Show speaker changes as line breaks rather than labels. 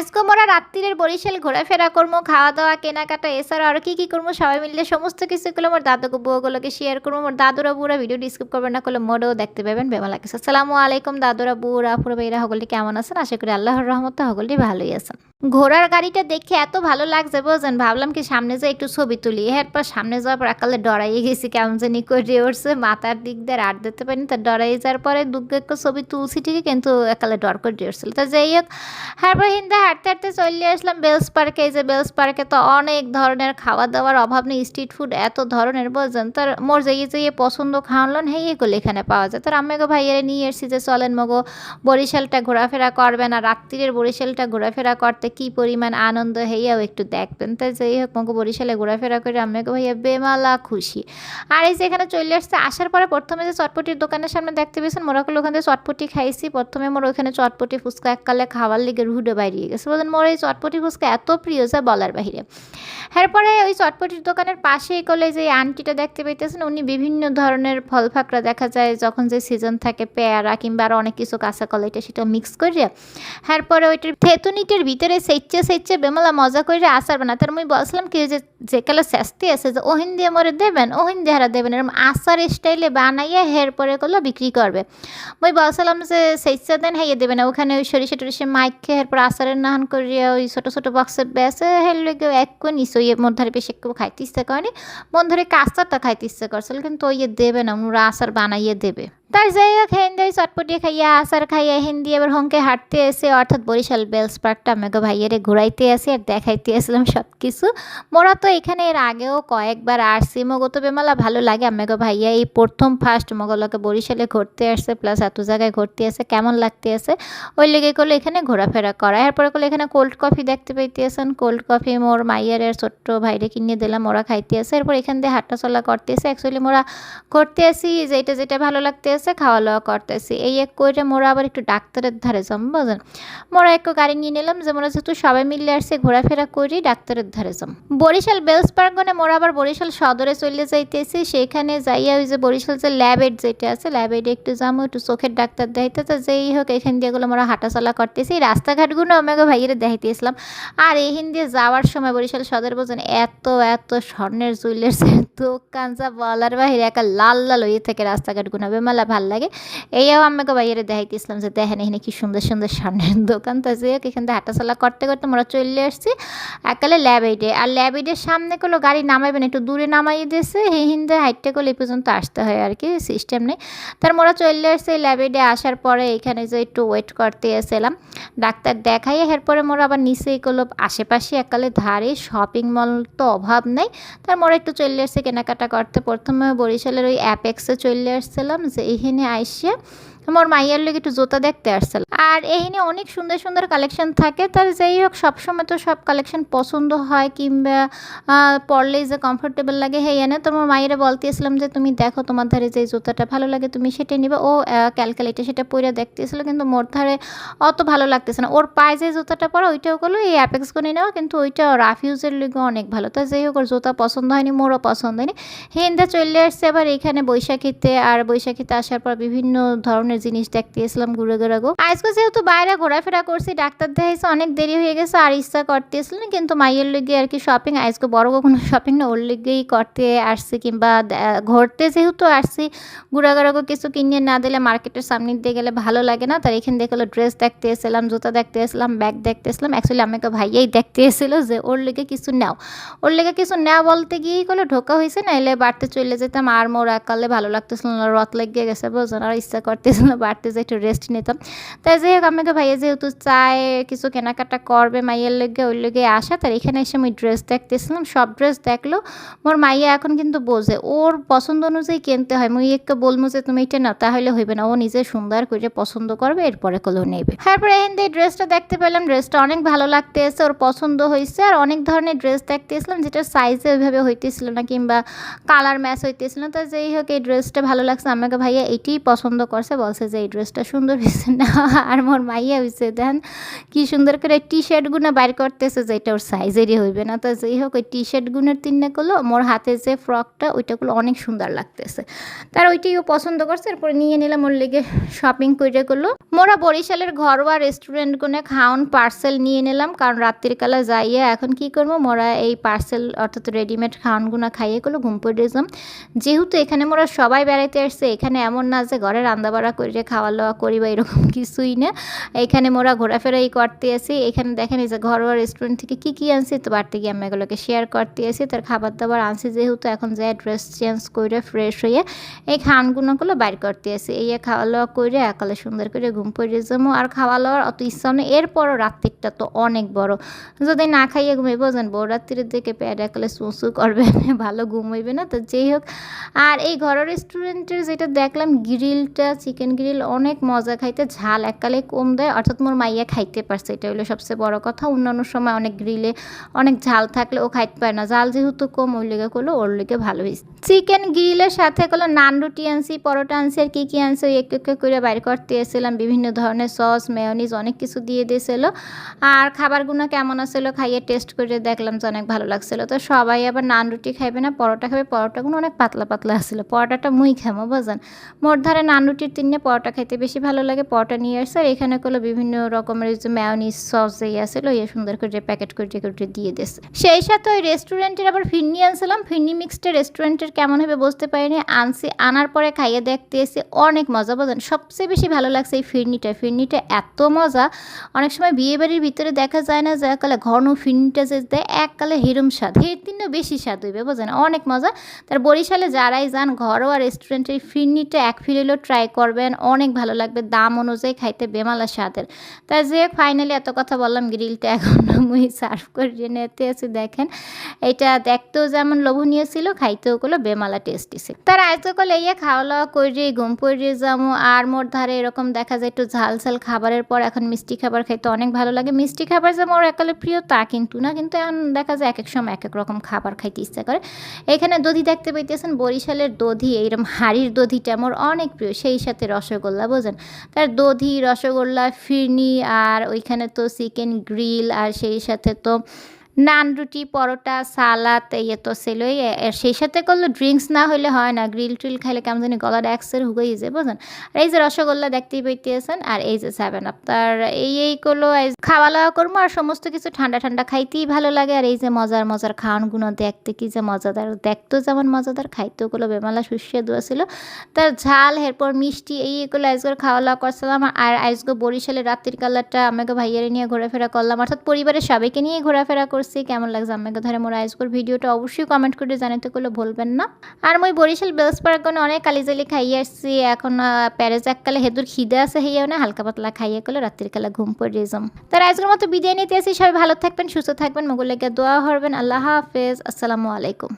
আজকে রাত্রিরের বরিশাল ঘোরাফেরা করব খাওয়া দাওয়া কেনাকাটা এছাড়া আর কি কি করব সবাই মিলে সমস্ত কিছুগুলো আমার দাদুকে, বউগুলোকে শেয়ার করব আমার দাদুরা, বুড়া ভিডিও ডিসক্রিপ করবেন না, করলে মোড়েও দেখতে পাবেন বেমা লাগে আসসালামু আলাইকুম দাদুরা, বুড়া পুরো বেরা হগলটি কেমন আছেন? আশা করি আল্লাহর রহমত হগলটি ভালোই আছেন। ঘোড়ার গাড়িটা দেখে এত ভালো লাগছে বোঝেন ভাবলাম কি সামনে যে একটু ছবি তুলি। এরপর সামনে যাওয়ার পর একালে ডরাইয়ে গেছি, কেমন জানি করে উঠছে। মাথার দিক দিয়ে আর দিতে পারিনি, তা ডরাই যাওয়ার পরে দুগ্গ একটু ছবি তুলছি ঠিকই, কিন্তু একালে ডর করে উঠছিল। তো যাই হোক তারপর হিন্দে হাঁটতে হাঁটতে চলে আসলাম বেলস পার্কে। এই যে বেলস পার্কে তো অনেক ধরনের খাওয়া দাওয়ার অভাব নেই, স্ট্রিট ফুড এত ধরনের বোঝেন তার মোর যাইয়ে যাইয়ে পছন্দ খাওয়ালেন হেই এগুলো এখানে পাওয়া যায়। তার আম্মাকে ভাইয়েরা নিয়ে এসেছি যে চলেন মগো, বরিশালটা ঘোরাফেরা করবে না, রাত্রিরের বরিশালটা ঘোরাফেরা করতে কি পরিমাণ আনন্দ হেয়াও একটু দেখবেন। তাই যাই হোক, মগো বরিশালে ঘোরাফেরা করে আম্মাকে ভাইয়া বেমালা খুশি। আর এই যে এখানে চলে আসছে, আসার পরে প্রথমে যে চটপটির দোকানের সামনে দেখতে পেয়েছেন মোরাকুল ওখান থেকে চটপটি খাইছি। প্রথমে মোর ওখানে চটপটি ফুচকা এককালে খাওয়ার লিগে রুহুডে বাইরিয়ে গেছে। বলেন, মোর এই চটপটি ফুচকা এত প্রিয় যা বলার বাহিরে। এরপরে ওই চটপটির দোকানের পাশেই করলে যে আন্টিটা দেখতে পাইতেছেন, উনি বিভিন্ন ধরনের ফল ফাকড়া দেখা যায়, যখন যে সিজন থাকে, পেয়ারা কিংবা আরও অনেক কিছু কাঁচা কলা, এটা সেটা মিক্স করে এরপরে ওইটার থেতুনিটের ভিতরে সেচ্ছে সেচ্ছে বেমলা মজা করে আসার বানা তার মুই বলছিলাম কি যে যে কালে শাস্তি আছে যে ওহিন দিয়ে মরে দেবেন ওহিন দিয়ে হারা দেবেন এরকম আচার স্টাইলে বানাইয়ে হের পরে করল বিক্রি করবে। মুই বলছিলাম যে সেচ্ছা দেন, হাইয়ে দেবে না। ওখানে ওই সরিষা টরিষে মাইক খেয়ে এরপর আচারের নাহান করিয়া ওই ছোটো ছোটো বক্সের বেসে হের লেগে এক নিস ওই মন ধরে বেশি একটু খাইতে ইচ্ছে করেনি মন ধরে কাঁচারটা খাইতে ইচ্ছে করছিল, কিন্তু ওই দেবে না, ওরা আচার বানাইয়ে দেবে। তার যাই হোক হিন্দি চটপটি খাইয়া আচার খাইয়া হিন্দি এবার হংকে হাঁটতে এসে, অর্থাৎ বরিশাল বেলস পার্কটা আমাকে ভাইয়েরে ঘুরাইতে আসি আর দেখাইতে আসলাম সব কিছু মোরা তো এখানে এর আগেও কয়েকবার আসছি মগো তো বেমালা ভালো লাগে আমাকে ভাইয়া এই প্রথম ফার্স্ট মগলকে বরিশালে ঘুরতে আসছে প্লাস এত জায়গায় ঘুরতে আসে কেমন লাগতে আছে ওই লেগে করলে এখানে ঘোরাফেরা করা। এরপরে করলে এখানে কোল্ড কফি দেখতে পাইতে আসেন। কোল্ড কফি মোর মাইয়ারের ছোট্ট ভাইরে কিনে দিলাম, ওরা খাইতে আসে। এরপর এখান দিয়ে হাঁটা চলা করতে আসে অ্যাকচুয়ালি মোরা করতে আসি যেটা যেটা ভালো লাগতে আছে খাওয়া দাওয়া করতেছি। এই এক করে মোরা আবার একটু ডাক্তারের ধারে যাম বুঝলেন মোরা একটু গাড়ি নিয়ে নিলাম, যে মোরা যেহেতু সবাই মিলে আসছে, ঘোরাফেরা করি, ডাক্তারের ধারে যাম। বরিশাল বেলস পার্ক গনে মোরা আবার বরিশাল সদরে চলে যাইতেছি। সেখানে যাইয়া ওই যে বরিশাল যে ল্যাবের যেটা আছে, ল্যাবের একটু যাম, একটু চোখের ডাক্তার দেখাইতে তো যেই হোক, এখান দিয়ে গুলো মোরা হাঁটাচলা করতেছি। রাস্তাঘাটগুলো আমাকে ভাইয়ের দেখাইতেছিলাম। আর এখান দিয়ে যাওয়ার সময় বরিশাল সদর বোঝেন এত এত স্বর্ণের জুয়েলার্সের দোকান যা বলার বাহিরে, একা লাল লাল হয়ে থাকে রাস্তাঘাটগুলো। বেমালা ভালো লাগে। এইও আমাকে বাইরে দেখাইতেছিলাম যে দেখেন এখানে কি সুন্দর সুন্দর সামনের দোকান। তো যে এখান থেকে হাঁটাচলা করতে করতে আমরা চলে আসছি একালে ল্যাব এইডে। আর ল্যাব এইডের সামনে করল গাড়ি নামাইবেন, একটু দূরে নামাই দিয়েছে হে হিন্দে হাইটটা করলে এই পর্যন্ত আসতে হয় আর কি সিস্টেম নেই। তার মোরা চলে আসছে ল্যাব এইডে, আসার পরে এখানে যে একটু ওয়েট করতে এসেলাম ডাক্তার দেখাই এরপরে মোরা আবার নিচেই করল আশেপাশে একালে ধারে শপিং মল তো অভাব নেই। তার মোরা একটু চলে আসছে কেনাকাটা করতে। প্রথমে বরিশালের ওই অ্যাপেক্সে চলে আসছিলাম, যে এখানে আইসে মোর মাইয়ার লোক একটু জুতা দেখতে আসছিল। আর এখানে অনেক সুন্দর সুন্দর কালেকশন থাকে। তার যাই হোক, সবসময় তো সব কালেকশন পছন্দ হয় কিংবা পরলে যে কমফোর্টেবল লাগে হ্যাঁ এনে তোমার মায়েরা বলতেছিলাম যে, তুমি দেখো তোমার ধারে যে জুতাটা ভালো লাগে, তুমি সেটা নিবে। ও ক্যালকুলেটে সেটা পরে দেখতেছিল, কিন্তু মোর ধারে অত ভালো লাগতেছে না। ওর পায়ে যে জুতাটা পরা, ওইটাও করল এই অ্যাপেক্স করে নেওয়া, কিন্তু ওইটা রাফ ইউজের লিগে অনেক ভালো। তাই যাই হোক, ওর জুতা পছন্দ হয়নি, মোরও পছন্দ হয়নি। হিন্দা চলে আসছে আবার এখানে বৈশাখীতে, আর বৈশাখীতে আসার পর বিভিন্ন ধরনের জিনিস দেখতে এসলাম ঘুরে ঘুরে গো। আজকে যেহেতু বাইরে ঘোরাফেরা করছি, ডাক্তার দেখাইছে অনেক দেরি হয়ে গেছে, আর ইচ্ছা করতে এসলাম কিন্তু মাইয়ের লিগে আর কি শপিং আজকে বড় কোনো শপিং না, ওর লিগেই করতে আসছি কিংবা ঘুরতে যেহেতু আসছি, ঘুরা ঘুরা কিছু কিনে না দিলে মার্কেটের সামনে দিয়ে গেলে ভালো লাগে না, তার এখানে দেখল ড্রেস দেখতে এসেছিলাম জুতা দেখতে এসেছিলাম ব্যাগ দেখতে এসেছিলাম অ্যাকচুয়ালি আমাকে ভাইয়াই দেখতে এসেছিল যে ওর লিগে কিছু নাও। ওর লিগে কিছু নেওয়া বলতে গিয়েই করলে ঢোকা হয়েছে না এলে বাড়তে চলে যেতাম, আর মোর একালে ভালো লাগতেছিল না, রথ লেগে গেছে বোঝেন আর ইচ্ছা করতেছিল বাড়তে যে একটু রেস্ট নিতাম। তাই যাই হোক আমাকে ভাইয়া যেহেতু চায়, কিছু কেনাকাটা করবে, মাইয়ের লেগে ওই লেগে আসা, তার এখানে এসে আমি ড্রেস দেখতেছিলাম। সব ড্রেস দেখল। মোর মাইয়া এখন কিন্তু বোঝে, ওর পছন্দ অনুযায়ী কিনতে হয়। মুই একটু বলব যে, তুমি এটা নাও, তাহলে হইবে না। ও নিজে সুন্দর করে পছন্দ করবে, এরপরে কলেও নেবে। তারপরে এখান দিয়ে ড্রেসটা দেখতে পেলাম। ড্রেসটা অনেক ভালো লাগতে এসে ওর পছন্দ হয়েছে আর অনেক ধরনের ড্রেস দেখতে এসলাম যেটা সাইজে ওইভাবে হইতেছিল না, কিংবা কালার ম্যাচ হইতেছিল না। তো যেই হোক, এই ড্রেসটা ভালো লাগছে। আমাকে ভাইয়া এইটাই পছন্দ করছে বলছে যে, এই ড্রেসটা সুন্দর হয়েছে না। আর মোর মাইয়া হয়েছে দেন কি সুন্দর করে টি শার্টগুলো বাইর করতেছে যে, এটা ওর সাইজেরই হইবে না। তো যাই হোক, ওই টি শার্টগুলোর তিনটা করল মোর হাতে যে ফ্রকটা ওইটাগুলো অনেক সুন্দর লাগতেছে। তার ওইটাইও পছন্দ করছে, এরপরে নিয়ে নিলাম ওর লেগে শপিং করে করল মোরা বরিশালের ঘরোয়া রেস্টুরেন্ট গুনে খাওন পার্সেল নিয়ে নিলাম, কারণ রাত্রিকালা যাইয়া এখন কি করব, মোরা এই পার্সেল অর্থাৎ রেডিমেড খাওয়ানগুলো খাইয়ে করল ঘুম পড়ে যেহেতু এখানে মোরা সবাই বেড়াইতে আসছে, এখানে এমন না যে ঘরে রান্দাবাড়া করে খাওয়া দাওয়া করি বা এরকম কিছুই না। এখানে মোরা ঘোরাফেরাই করতে আসি। এখানে দেখেন যে ঘরোয়া রেস্টুরেন্ট থেকে কী কী আনছি? তো বাড়তে গিয়ে আমি এগুলোকে শেয়ার করতে আসি। তার খাবার দাবার আনছি যেহেতু এখন যাই ড্রেস চেঞ্জ করে ফ্রেশ হয়ে এই খাওয়ানগুলোগুলো বাইর করতে আসি। এই খাওয়া দাওয়া করে একালে সুন্দর করে ঘুম পড়ে যাব আর খাওয়া দাওয়ার অত ইচ্ছা নেই। এরপরও রাত্রিটা তো অনেক বড়। যদি না খাইয়ে ঘুমাইবো যেন বড় রাত্রির দিকে পেট একালে সুসু করবে ভালো ঘুমাইবে না। তো যেই হোক, আর এই ঘরের রেস্টুরেন্টের যেটা দেখলাম গ্রিলটা চিকেন গ্রিল অনেক মজা, খাইতে ঝাল এককালে কম দেয়। অর্থাৎ মোর মাইয়া খাইতে পারছে, এটা হলো সবচেয়ে বড় কথা। অন্যান্য সময় অনেক গ্রিলে অনেক ঝাল থাকলে ও খাইতে পারে না। ঝাল যেহেতু কম, ওই লেগে করল ওর লেগে ভালো হয়েছে চিকেন গ্রিলের সাথে করল নান রুটি আনছি, পরোটা আনছি, আর কী কী আনছি, ওই একটু একটু করে বাইর করতে এসেছিলাম। বিভিন্ন ধরনের সস মেয়নিজ অনেক কিছু দিয়ে দিয়েছিল। আর খাবারগুলো কেমন আসছিল খাইয়ে টেস্ট করে দেখলাম যে অনেক ভালো লাগছিল। তো সবাই আবার নান রুটি খাইবে না, পরোটা খাবে পরোটাগুলো অনেক পাতলা পাতলা আসছিল পরোটাটা মুই খামো বোঝেন মোর ধারে নান রুটির তিনে পরোটা খাইতে বেশি ভালো লাগে, পরোটা নিয়ে আসছে। আর এখানে করল বিভিন্ন রকমের যে মেয়নিজ সস এই আসছিল ইয়ে সুন্দর করে প্যাকেট করে করে দিয়ে দিয়েছে। সেই সাথে ওই রেস্টুরেন্টের আবার ফিরনি আনছিলাম। ফিরনি মিক্সটা রেস্টুরেন্টের কেমন হবে বুঝতে পারিনি। আনছি, আনার পরে খাইয়ে দেখতে এসে অনেক মজা। বোঝেন সবচেয়ে বেশি ভালো লাগছে এই ফিরনিটা ফিরনিটা এত মজা। অনেক সময় বিয়ে বাড়ির ভিতরে দেখা যায় না যে এককালে ঘন ফিরনিটা যে দেয়, এককালে হিরম স্বাদ। এর তিনও বেশি স্বাদ হইবে বোঝেন অনেক মজা। তার বরিশালে যারাই যান, ঘরোয়া রেস্টুরেন্টের ফিরনিটা এক ফিরেলেও ট্রাই করবেন। অনেক ভালো লাগবে দাম অনুযায়ী খাইতে বেমালা স্বাদের। তাই যে ফাইনালি এত কথা বললাম গ্রিলটা এখন মুই সার্ভ করে নিতে আছি, দেখেন। এটা দেখতেও যেমন লোভনীয় ছিল, খাইতেও গুলো বেমালা টেস্টি ছিল। তার আয়তো কলে ইয়ে খাওয়া দাওয়া করে ঘুম পড়িয়ে যাব আর মোর ধারে এরকম দেখা যায় একটু ঝাল ঝাল খাবারের পর এখন মিষ্টি খাবার খাইতে অনেক ভালো লাগে। মিষ্টি খাবার যে মোর একালে প্রিয় তা কিন্তু না, কিন্তু এখন দেখা যায় এক এক সময় এক এক রকম খাবার খাইতে ইচ্ছা করে। এখানে দধি দেখতে পাইতেছেন, বরিশালের দধি এইরকম হাড়ির দধিটা মোর অনেক প্রিয়, সেই সাথে রসগোল্লা বোঝেন তার দধি, রসগোল্লা, ফিরনি আর ওইখানে তো চিকেন গ্রিল আর সেই সাথে তো নান রুটি, পরোটা, সালাদ ইয়ে তো ছিলই। সেই সাথে করলে ড্রিঙ্কস না হলে হয় না। গ্রিল ট্রিল খাইলে কেমন জানি গলা ড্যাক্সের হুগেই যে বুঝলেন আর এই যে রসগোল্লা দেখতেই পাইতেছেন, আর এই যে সেভেন আপ তার এই এই করল, এই খাওয়া দাওয়া করব, আর সমস্ত কিছু ঠান্ডা ঠান্ডা খাইতেই ভালো লাগে। আর এই যে মজার মজার খাওয়ানগুলো দেখতে কি যে মজাদার। দেখতেও যেমন মজাদার, খাইতেও গুলো বেমালা সুস্বাদু ছিল তার ঝাল, এরপর মিষ্টি, এই এগুলো আজকের খাওয়া দাওয়া করছিলাম। আর আজকে বরিশালের রাত্রির কালারটা আমাকে ভাইয়ারে নিয়ে ঘোরাফেরা করলাম। অর্থাৎ পরিবারের সবাইকে নিয়ে ঘোরাফেরা করছি। কেমন লাগছে আমাকে ধরে মোর আজকের ভিডিওটা অবশ্যই কমেন্ট করে জানাতে করলে ভুলবেন না। আর মই বরিশাল বেলস পার্কনে অনেক কালিজালি খাইয়ে আসছি, এখন প্যারেজ এককালে হেদুর খিদে আছে হেয়েও না, হালকা পাতলা খাইয়ে করলে রাত্রির কালা ঘুম পড়ে যাম। তার আজকের মতো বিদায় নিতে আসি, সবাই ভালো থাকবেন, সুস্থ থাকবেন মোগুলাকে দোয়া হরবেন আল্লাহ হাফেজ, আসসালামু আলাইকুম।